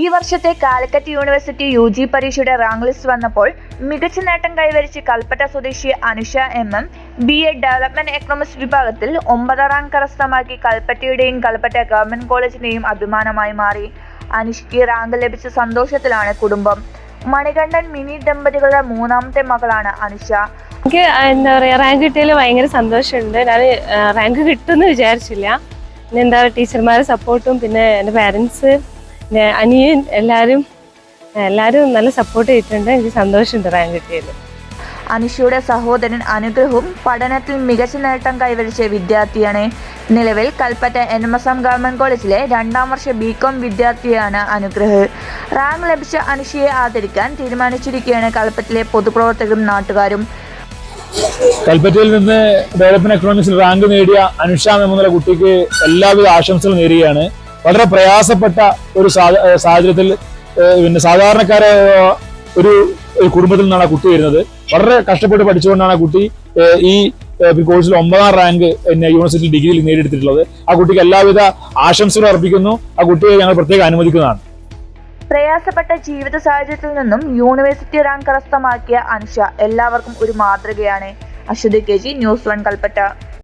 ഈ വർഷത്തെ Calicut university U G പരീക്ഷയുടെ റാങ്ക് ലിസ്റ്റ് വന്നപ്പോൾ മികച്ച നേട്ടം കൈവരിച്ച് കൽപ്പറ്റ സ്വദേശി Anusha M M B A development economics വിഭാഗത്തിൽ ഒമ്പതാം റാങ്ക് കരസ്ഥമാക്കി കൽപ്പറ്റയുടെയും കൽപ്പറ്റ ഗവൺമെന്റ് കോളേജിന്റെയും അഭിമാനമായി മാറി. അനുഷയ്ക്ക് റാങ്ക് ലഭിച്ച സന്തോഷത്തിലാണ് കുടുംബം. മണികണ്ഠൻ മിനി ദമ്പതികളുടെ മൂന്നാമത്തെ മകളാണ് അനുഷ. എനിക്ക് എന്താ പറയുക റാങ്ക് കിട്ടിയതിൽ ഭയങ്കര സന്തോഷമുണ്ട്. ഞാൻ റാങ്ക് കിട്ടുമെന്ന് വിചാരിച്ചില്ല. പിന്നെ എന്താ ടീച്ചർമാരുടെ സപ്പോർട്ടും പിന്നെ എന്റെ പാരൻസ് അനിയൻ എല്ലാവരും എല്ലാവരും നല്ല സപ്പോർട്ട് ചെയ്തിട്ടുണ്ട്. എനിക്ക് സന്തോഷമുണ്ട് റാങ്ക് കിട്ടിയത് അനുഷയുടെ സഹോദരൻ അനുഗ്രഹവും പഠനത്തിൽ മികച്ച നേട്ടം കൈവരിച്ച വിദ്യാർത്ഥിയാണ്. നിലവിൽ Kalpetta N M S M government കോളേജിലെ രണ്ടാം വർഷ ബി കോം വിദ്യാർത്ഥിയാണ് അനുഗ്രഹ്. റാങ്ക് ലഭിച്ച അനുഷയെ ആദരിക്കാൻ തീരുമാനിച്ചിരിക്കുകയാണ് കൽപ്പറ്റയിലെ പൊതുപ്രവർത്തകരും നാട്ടുകാരും. കൽപ്പറ്റയിൽ നിന്ന് ഡെവലപ്മെന്റ് എക്കണോമിക്സിൽ റാങ്ക് നേടിയ അനുഷ എന്ന കുട്ടിക്ക് എല്ലാവിധ ആശംസകളും നേരുകയാണ്. വളരെ പ്രയാസപ്പെട്ട ഒരു സാഹചര്യത്തിൽ പിന്നെ സാധാരണക്കാരെ ഒരു കുടുംബത്തിൽ നിന്നാണ് കുട്ടി വരുന്നത്. വളരെ കഷ്ടപ്പെട്ട് പഠിച്ചുകൊണ്ടാണ് ആ കുട്ടി ഈ കോഴ്സിൽ ഒമ്പതാം റാങ്ക് പിന്നെ യൂണിവേഴ്സിറ്റി ഡിഗ്രിയിൽ നേടിയെടുത്തിട്ടുള്ളത്. ആ കുട്ടിക്ക് എല്ലാവിധ ആശംസകൾ അർപ്പിക്കുന്നു. ആ കുട്ടിയെ ഞങ്ങൾ പ്രത്യേകം അനുവദിക്കുന്നതാണ് പ്രയാസപ്പെട്ട ജീവിത സാഹചര്യത്തിൽ നിന്നും യൂണിവേഴ്സിറ്റി റാങ്ക് കരസ്ഥമാക്കിയ അനുഷ എല്ലാവർക്കും ഒരു മാതൃകയാണ്. Aswathi K G news one Kalpetta.